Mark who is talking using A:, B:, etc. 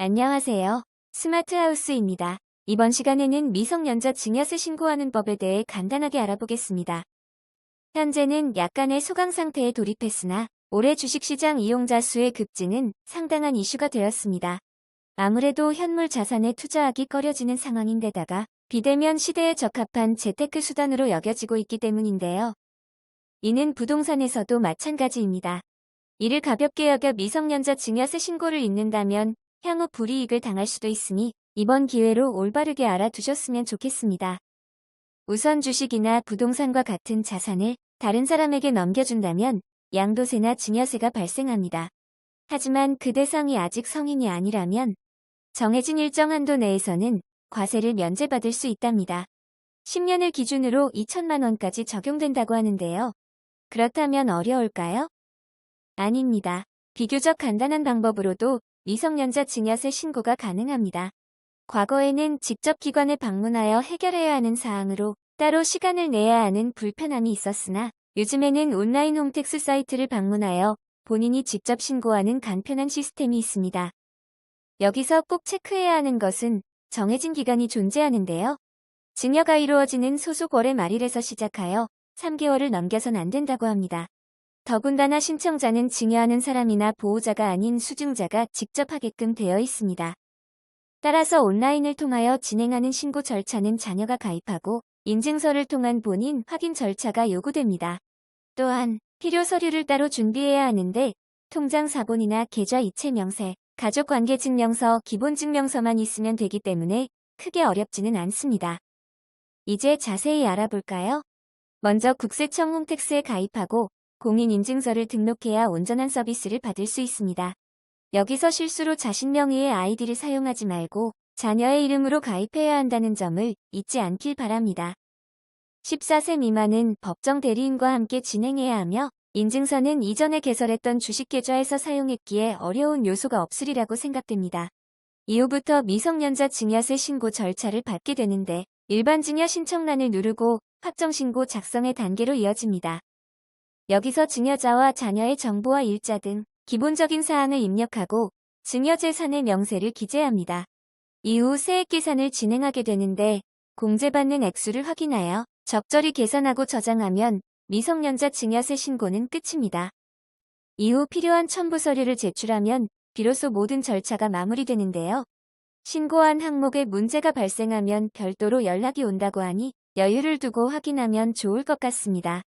A: 안녕하세요. 스마트하우스입니다. 이번 시간에는 미성년자 증여세 신고하는 법에 대해 간단하게 알아보겠습니다. 현재는 약간의 소강 상태에 돌입했으나 올해 주식시장 이용자 수의 급증은 상당한 이슈가 되었습니다. 아무래도 현물 자산에 투자하기 꺼려지는 상황인데다가 비대면 시대에 적합한 재테크 수단으로 여겨지고 있기 때문인데요. 이는 부동산에서도 마찬가지입니다. 이를 가볍게 여겨 미성년자 증여세 신고를 잊는다면 향후 불이익을 당할 수도 있으니 이번 기회로 올바르게 알아두셨으면 좋겠습니다. 우선 주식이나 부동산과 같은 자산을 다른 사람에게 넘겨준다면 양도세나 증여세가 발생합니다. 하지만 그 대상이 아직 성인이 아니라면 정해진 일정 한도 내에서는 과세를 면제받을 수 있답니다. 10년을 기준으로 2천만 원까지 적용된다고 하는데요. 그렇다면 어려울까요? 아닙니다. 비교적 간단한 방법으로도 미성년자 증여세 신고가 가능합니다. 과거에는 직접 기관에 방문하여 해결해야 하는 사항으로 따로 시간을 내야 하는 불편함이 있었으나 요즘에는 온라인 홈택스 사이트를 방문하여 본인이 직접 신고하는 간편한 시스템이 있습니다. 여기서 꼭 체크해야 하는 것은 정해진 기간이 존재하는데요. 증여가 이루어지는 소속 월의 말일에서 시작하여 3개월을 넘겨선 안 된다고 합니다. 더군다나 신청자는 증여하는 사람이나 보호자가 아닌 수증자가 직접 하게끔 되어 있습니다. 따라서 온라인을 통하여 진행하는 신고 절차는 자녀가 가입하고 인증서를 통한 본인 확인 절차가 요구됩니다. 또한 필요 서류를 따로 준비해야 하는데 통장 사본이나 계좌 이체 명세, 가족관계 증명서, 기본 증명서만 있으면 되기 때문에 크게 어렵지는 않습니다. 이제 자세히 알아볼까요? 먼저 국세청 홈택스에 가입하고 공인인증서를 등록해야 온전한 서비스를 받을 수 있습니다. 여기서 실수로 자신 명의의 아이디를 사용하지 말고 자녀의 이름으로 가입해야 한다는 점을 잊지 않길 바랍니다. 14세 미만은 법정 대리인과 함께 진행해야 하며 인증서는 이전에 개설했던 주식계좌에서 사용했기에 어려운 요소가 없으리라고 생각됩니다. 이후부터 미성년자 증여세 신고 절차를 받게 되는데 일반 증여 신청란을 누르고 확정신고 작성의 단계로 이어집니다. 여기서 증여자와 자녀의 정보와 일자 등 기본적인 사항을 입력하고 증여재산의 명세를 기재합니다. 이후 세액 계산을 진행하게 되는데 공제받는 액수를 확인하여 적절히 계산하고 저장하면 미성년자 증여세 신고는 끝입니다. 이후 필요한 첨부 서류를 제출하면 비로소 모든 절차가 마무리되는데요. 신고한 항목에 문제가 발생하면 별도로 연락이 온다고 하니 여유를 두고 확인하면 좋을 것 같습니다.